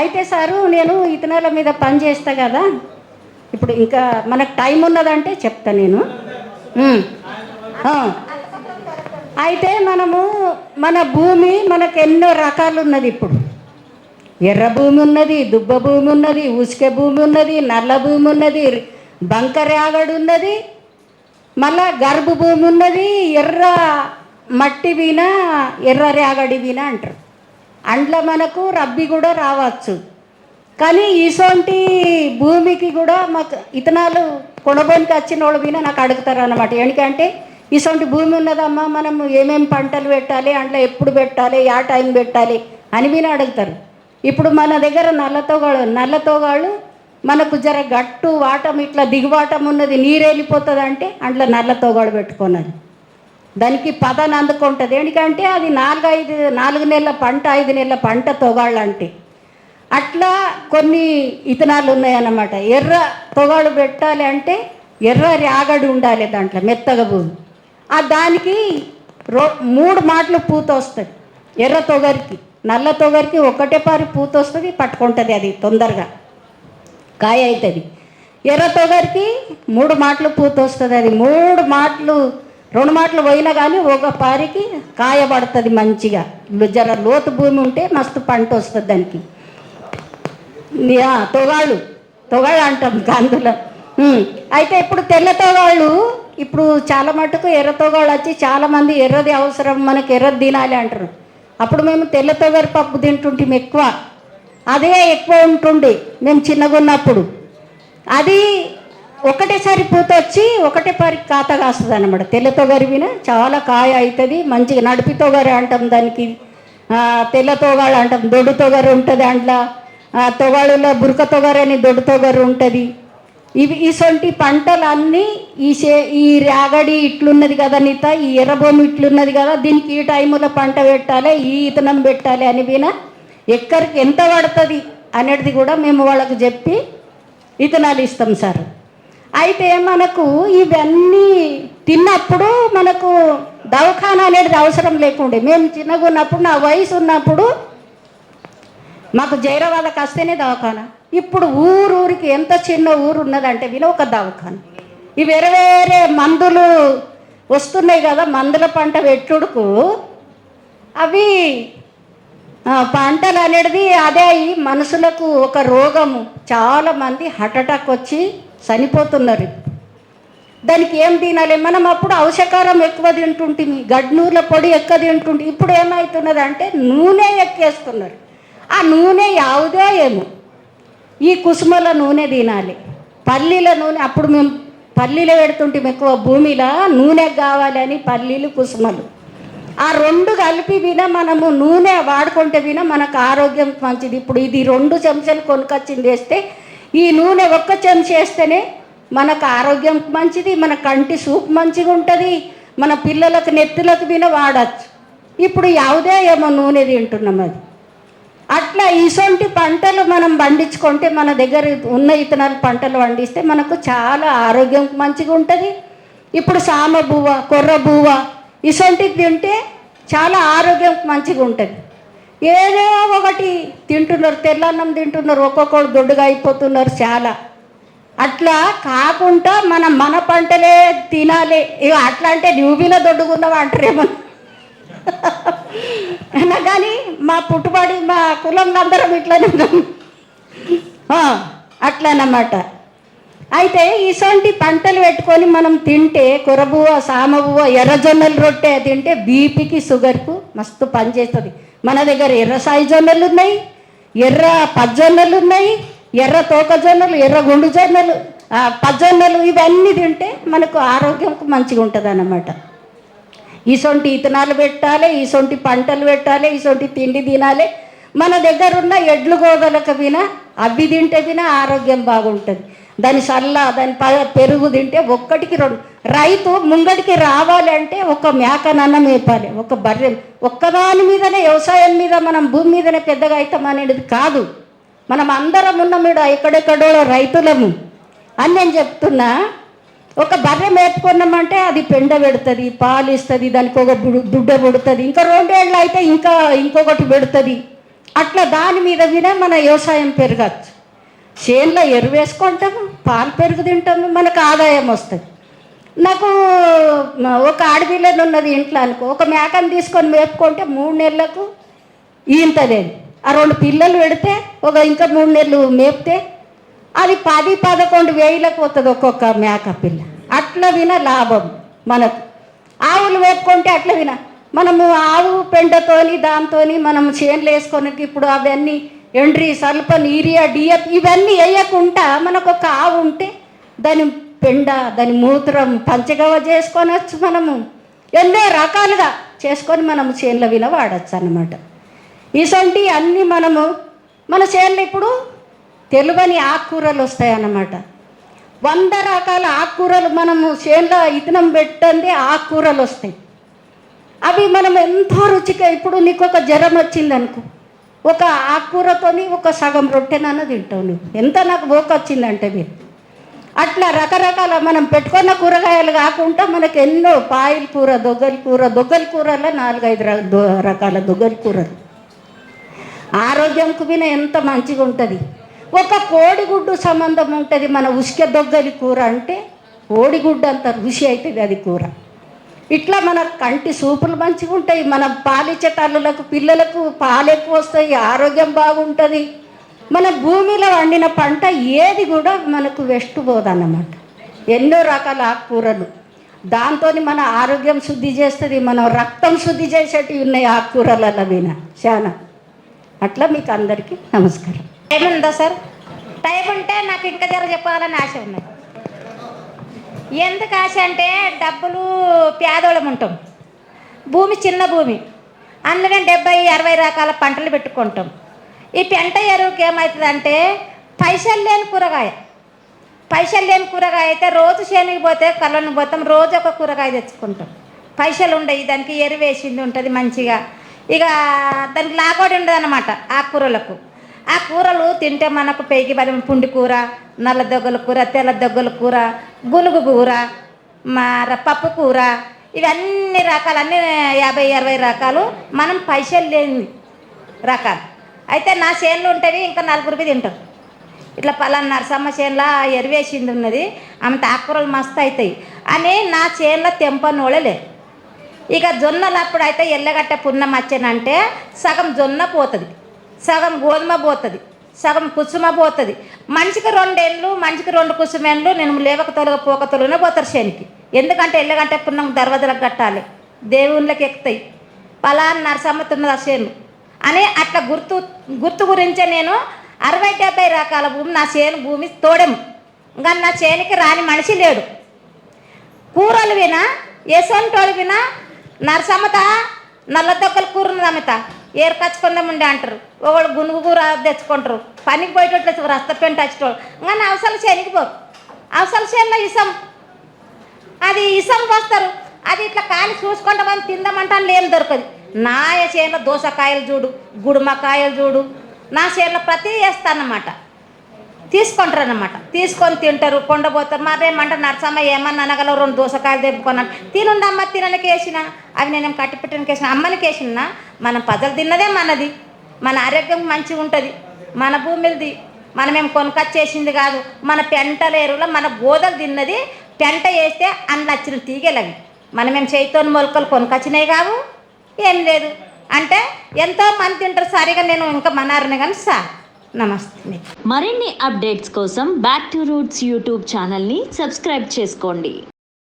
అయితే సారు నేను ఇతనాల మీద పని చేస్తా కదా. ఇప్పుడు ఇంకా మనకు టైం ఉన్నదంటే చెప్తా నేను. అయితే మనము మన భూమి మనకు ఎన్నో రకాలు ఉన్నది ఇప్పుడు. ఎర్ర భూమి ఉన్నది దుబ్బ భూమి ఉన్నది ఉసుక భూమి ఉన్నది నల్ల భూమి ఉన్నది బంకరాగడు ఉన్నది మళ్ళా గర్భ భూమి ఉన్నది ఎర్ర మట్టి వీణ ఎర్ర రేగడి వీణ అంటారు. అండ్ల మనకు రబ్బి కూడా రావచ్చు. కానీ ఇసొంటి భూమికి కూడా మాకు ఇతనాలు కొనబోనికి వచ్చిన వాళ్ళు విన నాకు అడుగుతారు అన్నమాట ఎందుకంటే ఇసొంటి భూమి ఉన్నదమ్మా మనం ఏమేమి పంటలు పెట్టాలి అంట్లో ఎప్పుడు పెట్టాలి యా టైం పెట్టాలి అని విని అడుగుతారు. ఇప్పుడు మన దగ్గర నల్లతోగాళ్ళు నల్లతోగాళ్ళు మనకు జర గట్టు వాటం ఇట్లా దిగువాటం ఉన్నది నీరు వెళ్ళిపోతుంది అంటే అంట్లో నల్లతోగాడు పెట్టుకున్నది దానికి పదన అందుకుంటుంది. ఎందుకంటే అది నాలుగు ఐదు నాలుగు నెలల పంట ఐదు నెలల పంట తొగాళ్ళంటే. అట్లా కొన్ని ఇతనాలు ఉన్నాయన్నమాట. ఎర్ర తొగాడు పెట్టాలి అంటే ఎర్ర రాగడి ఉండాలి దాంట్లో మెత్తగా భూమి. ఆ దానికి రో మూడు మాటలు పూత వస్తుంది. ఎర్ర తొగరికి నల్ల తొగరికి ఒకటే పారి పూత వస్తుంది పట్టుకుంటుంది అది తొందరగా. కాయ అవుతుంది. ఎర్ర తొగరికి మూడు మాటలు పూత వస్తుంది అది. మూడు మాటలు రెండు మాటలు పోయినా కానీ ఒక పారికి కాయబడుతుంది మంచిగా. జర లోతు భూమి ఉంటే మస్తు పంట వస్తుంది దానికి. తొగాళ్ళు తొగాళ్ళు అంటాం కందులో. అయితే ఇప్పుడు తెల్ల తొగాళ్ళు ఇప్పుడు చాలా మటుకు ఎర్ర తొగాళ్ళు వచ్చి చాలామంది ఎర్రది అవసరం మనకి ఎర్రది తినాలి అంటారు. అప్పుడు మేము తెల్ల తొగరి పప్పు తింటుంటాం ఎక్కువ. అదే ఎక్కువ ఉంటుండే మేము చిన్నగా ఉన్నప్పుడు అది ఒకటేసారి పూత వచ్చి ఒకటే పరి కాత కాస్తుంది అనమాట తెల్ల తొగరి విన చాలా కాయ అవుతుంది మంచిగా నడిపి తొగరి అంటాం దానికి. తెల్లతో తెల్ల అంటాం దొడ్డు గారు ఉంటుంది దాంట్లో తొగాళ్ళలో బురకతో బురక అని దొడ్డుతో గారు ఉంటుంది. ఇవి ఇసొంటి పంటలన్నీ ఈ సే ఈ రాగడి ఇట్లున్నది కదా నీత ఈ ఎర్రభూమి ఇట్లున్నది కదా దీనికి ఈ టైంలో పంట పెట్టాలి ఈ ఇతనం పెట్టాలి అని విన ఎక్కడికి ఎంత పడుతుంది అనేది కూడా మేము వాళ్ళకు చెప్పి ఇతనాలు ఇస్తాం సార్. అయితే మనకు ఇవన్నీ తిన్నప్పుడు మనకు దవాఖానా అనేది అవసరం లేకుండే. మేము చిన్నగా ఉన్నప్పుడు నా వయసు ఉన్నప్పుడు మాకు జైరాబాద్కి వస్తేనే దవాఖానా. ఇప్పుడు ఊరూరికి ఎంత చిన్న ఊరు ఉన్నదంటే విన ఒక దవాఖానా. ఈ వేరే వేరే మందులు వస్తున్నాయి కదా మందుల పంట పెట్టుడుకు. అవి పంటలు అనేది అదే అయి మనుషులకు ఒక రోగము. చాలామంది హార్ట్ అటాక్ వచ్చి చనిపోతున్నారు. దానికి ఏం తినాలి? మనం అప్పుడు ఔషకారం ఎక్కువ తింటుంటిమి గడ్నూర్ల పొడి ఎక్కువ తింటుంటే ఇప్పుడు ఏమవుతున్నది అంటే నూనె ఎక్కేస్తున్నారు. ఆ నూనె యావుదే ఏమో. ఈ కుసుమల నూనె తినాలి. పల్లీల నూనె అప్పుడు మేము పల్లీలు పెడుతుంటాం ఎక్కువ భూమిలో నూనె కావాలని పల్లీలు కుసుమలు. ఆ రెండు కలిపి విన మనము నూనె వాడుకుంటే విన మనకు ఆరోగ్యం మంచిది. ఇప్పుడు ఇది రెండు చెంచాలు కొనుకొచ్చింది వేస్తే ఈ నూనె ఒక్క చేస్తేనే మనకు ఆరోగ్యం మంచిది మన కంటి సూప్ మంచిగా ఉంటుంది మన పిల్లలకు నెత్తులకు విన వాడచ్చు. ఇప్పుడు యావదే ఏమో నూనె తింటున్నాం అది. అట్లా ఇసొంటి పంటలు మనం పండించుకుంటే మన దగ్గర ఉన్న ఇతనాలు పంటలు పండిస్తే మనకు చాలా ఆరోగ్యం మంచిగా ఉంటుంది. ఇప్పుడు సామ బువ్వ కొర్ర బువ్వ ఇసొంటిది తింటే చాలా ఆరోగ్యం మంచిగా ఉంటుంది. ఏదో ఒకటి తింటున్నారు తెల్లన్నం తింటున్నారు ఒక్కొక్కరు దొడ్డుగా అయిపోతున్నారు చాలా. అట్లా కాకుండా మనం మన పంటలే తినాలి. ఇక అట్లా అంటే నువ్వు బిన అంటారేమో. అయినా కానీ మా పుట్టుబడి మా కులంలో అందరం ఇట్లానే ఉన్నాం. అట్లనమాట. అయితే ఇసొంటి పంటలు పెట్టుకొని మనం తింటే కొరబువ్వ సామబువ్వ ఎర్రజొన్నలు రొట్టె తింటే బీపీకి షుగర్కు మస్తు పనిచేస్తుంది మన దగ్గర ఎర్ర సాయి జొన్నలు ఉన్నాయి ఎర్ర పజ్జొన్నలు ఉన్నాయి ఎర్ర తోకజొన్నలు ఎర్ర గుండు జొన్నలు పజ్జొన్నలు ఇవన్నీ తింటే మనకు ఆరోగ్యం మంచిగా ఉంటుంది అన్నమాట ఇసొంటి ఇతనాలు పెట్టాలి ఇసొంటి పంటలు పెట్టాలి ఇసొంటి తిండి తినాలి. మన దగ్గర ఉన్న ఎడ్లు గోదలకు విన అవి తింటే విన ఆరోగ్యం బాగుంటుంది. దాని సల్ల దాని ప పెరుగు తింటే ఒక్కటికి రెండు రైతు ముంగడికి రావాలంటే ఒక మేకనన్న మేపాలి ఒక బర్రె. ఒక్కదాని మీదనే వ్యవసాయం మీద మనం భూమి మీదనే పెద్దగా అవుతాం అనేది కాదు. మనం అందరం ఉన్న మీద ఎక్కడెక్కడో రైతులము. అని నేను చెప్తున్నా ఒక బర్రె మేపుకున్నామంటే అది పెండ పెడుతుంది పాలు ఇస్తుంది దానికి ఒక బుడు దుడ్డ పుడుతుంది ఇంకా రెండేళ్ళు అయితే ఇంకా ఇంకొకటి పెడుతుంది. అట్లా దాని మీద వినే మన వ్యవసాయం పెరగచ్చు. చేనులో ఎరువు వేసుకుంటాము పాలు పెరుగు తింటాము మనకు ఆదాయం వస్తుంది. నాకు ఒక ఆడపిల్లని ఉన్నది ఇంట్లో అనుకో. ఒక మేకను తీసుకొని మేపుకుంటే మూడు నెలలకు ఈంతదే ఆ రెండు పిల్లలు పెడితే ఒక ఇంకా మూడు నెలలు మేపితే అది పది పదకొండు వేలకు వస్తుంది ఒక్కొక్క మేక పిల్ల. అట్లా విన లాభం మనకు. ఆవులు మేపుకుంటే అట్లా విన. మనము ఆవు పెండతోని దాంతోని మనం చేనులు వేసుకోనికి ఇప్పుడు అవన్నీ ఎండ్రి సల్పన్ ఈరియా డిఎఫ్ ఇవన్నీ వేయకుండా మనకు ఒక ఆవు ఉంటే దాని పెండ దాని మూత్రం పంచగవ చేసుకొనొచ్చు మనము ఎన్నో రకాలుగా చేసుకొని మనము చేనుల విన వాడచ్చు అన్నమాట ఇసొంటి అన్నీ మనము మన చేనులు ఇప్పుడు తెలువని ఆకుకూరలు వస్తాయన్నమాట. వంద రకాల ఆకుకూరలు మనము చేనులో ఇతనం పెట్టండి ఆకుకూరలు వస్తాయి. అవి మనం ఎంతో రుచిగా ఇప్పుడు నీకు ఒక జ్వరం వచ్చింది అనుకో ఒక ఆకుకూరతోని ఒక సగం రొట్టెనన్నా తింటావు నువ్వు. ఎంత నాకు ఓకొచ్చిందంటే మీరు. అట్లా రకరకాల మనం పెట్టుకున్న కూరగాయలు కాకుండా మనకు ఎన్నో పాయల కూర దొగ్గల కూర దొగ్గల కూరలో నాలుగైదు రకాల దొగ్గల కూరలు. ఆరోగ్యంకు విన ఎంత మంచిగా ఉంటుంది. ఒక కోడిగుడ్డు సంబంధం ఉంటుంది మన ఉసిక దొగ్గలి కూర అంటే కోడిగుడ్డు అంత రుచి అవుతుంది అది కూర. ఇట్లా మన కంటి సూపులు మంచిగా ఉంటాయి మన పాలిచ్చే తల్లులకు పిల్లలకు పాలు ఎక్కువ వస్తాయి ఆరోగ్యం బాగుంటుంది. మన భూమిలో వండిన పంట ఏది కూడా మనకు వెస్ట్ పోదన్నమాట. ఎన్నో రకాల ఆకుకూరలు. దాంతో మన ఆరోగ్యం శుద్ధి చేస్తుంది మనం రక్తం శుద్ధి చేసేటివి ఉన్నాయి ఆకుకూరలలో విన చాలా అట్లా మీకు అందరికీ నమస్కారం. టైం ఉందా సార్? టైం ఉంటే నాకు ఇంకా జర చెప్పాలని ఆశ ఉన్నది ఎందుకు ఆశ అంటే డబ్బులు పేదోళం ఉంటాం. భూమి చిన్న భూమి. అందులో డెబ్బై అరవై రకాల పంటలు పెట్టుకుంటాం. ఈ పెంట ఎరువుకి ఏమవుతుందంటే పైసలు లేని కూరగాయ. పైసలు లేని కూరగాయ అయితే రోజు చేనుకి పోతే కళ్ళని పోతాం రోజు ఒక కూరగాయ తెచ్చుకుంటాం. పైసలు ఉండవు దానికి ఎరువు వేసింది ఉంటుంది మంచిగా. ఇక దానికి లాగోడి ఉండదు అనమాట ఆ కూరలకు. ఆ కూరలు తింటే మనకు పేకి బలం పుండి కూర నల్ల దొగ్గల కూర తెల్ల దొగ్గల కూర గునుగు కూర మర పప్పు కూర ఇవన్నీ రకాలన్నీ యాభై అరవై రకాలు మనం పైసలు లేని రకాలు. అయితే నా చేనులు ఉంటేవి ఇంకా నలుగురికి తింటారు. ఇట్లా పలానా నరసమ్మ చేనులో ఎరివేసింది ఉన్నది. ఆమె ఆకుకూరలు మస్తు అవుతాయి అని నా చేనులో తెంపనోళ్ళే ఇక జొన్నలు అప్పుడు అయితే ఎల్లగట్ట పున్నం వచ్చానంటే సగం జొన్న పోతుంది. సగం గోధుమ పోతుంది. సగం కుసుమ పోతుంది. మనిషికి రెండేళ్ళు మనిషికి రెండు కుసుమేళ్ళు నేను లేవక తొలగ పోక తొలగనే పోతారు చేనికి. ఎందుకంటే ఎల్లగంటే పున్నం దర్వాజలకు కట్టాలి. దేవుళ్ళకి ఎక్కుతాయి. పలానా నరసమ్మ తిన్నది ఆ చేను అని అట్లా గుర్తు గుర్తు గురించే నేను అరవై డెబ్బై రకాల భూమి నా చేను భూమి తోడెము ఇంకా నా చేనికి రాని మనిషి లేడు. కూరలు వినా ఎసొంటోళ్ళు వినా నరసమ్మత నల్ల దొక్కల కూర ఉన్నది ఏరు ఏరుకచ్చుకుందాం ఉండే అంటారు. ఒకళ్ళు గునుగు కూర తెచ్చుకుంటారు. పనికి పోయేటట్లు రస్త పెంట వచ్చేటోళ్ళు ఇంకా నా అవసరం చేనికి పో అవసరం చేనులో ఇసం. అది ఇసం పోస్తారు. అది ఇట్లా కాలి చూసుకుంటామని తిందామంటే అందులో ఏం దొరకదు. నా చేనులో దోసకాయలు చూడు గుడుమకాయలు చూడు నా చేనులో ప్రతి వేస్తానమాట తీసుకుంటారు అనమాట తీసుకొని తింటారు కొండపోతారు. మరేమంటే నర్సమ్మ ఏమన్నా అనగల రెండు దోసకాయలు తెప్పుకున్నాను తినుండమ్మ తిననికి వేసిన. అవి నేను కట్టి పెట్టడానికి వేసిన. అమ్మనికి వేసిన మనం ప్రజలు తిన్నదే మనది. మన ఆరోగ్యం మంచిగా ఉంటుంది. మన భూమిది మనమేం కొనుకొచ్చేసింది కాదు. మన పెంటల ఎరువులో మన గోదలు తిన్నది. పెంట వేస్తే అన్ని నచ్చిన మనమేం చేయితోని మొలకలు కొనుకొచ్చినాయి కావు. ఏం లేదు. అంటే ఎంతో మంది తింటారు. సరిగా నేను ఇంకా మనారని కానీ సార్ నమస్తే. మరిన్ని అప్డేట్స్ కోసం బ్యాక్ టు రూట్స్ యూట్యూబ్ ఛానల్ని సబ్స్క్రైబ్ చేసుకోండి.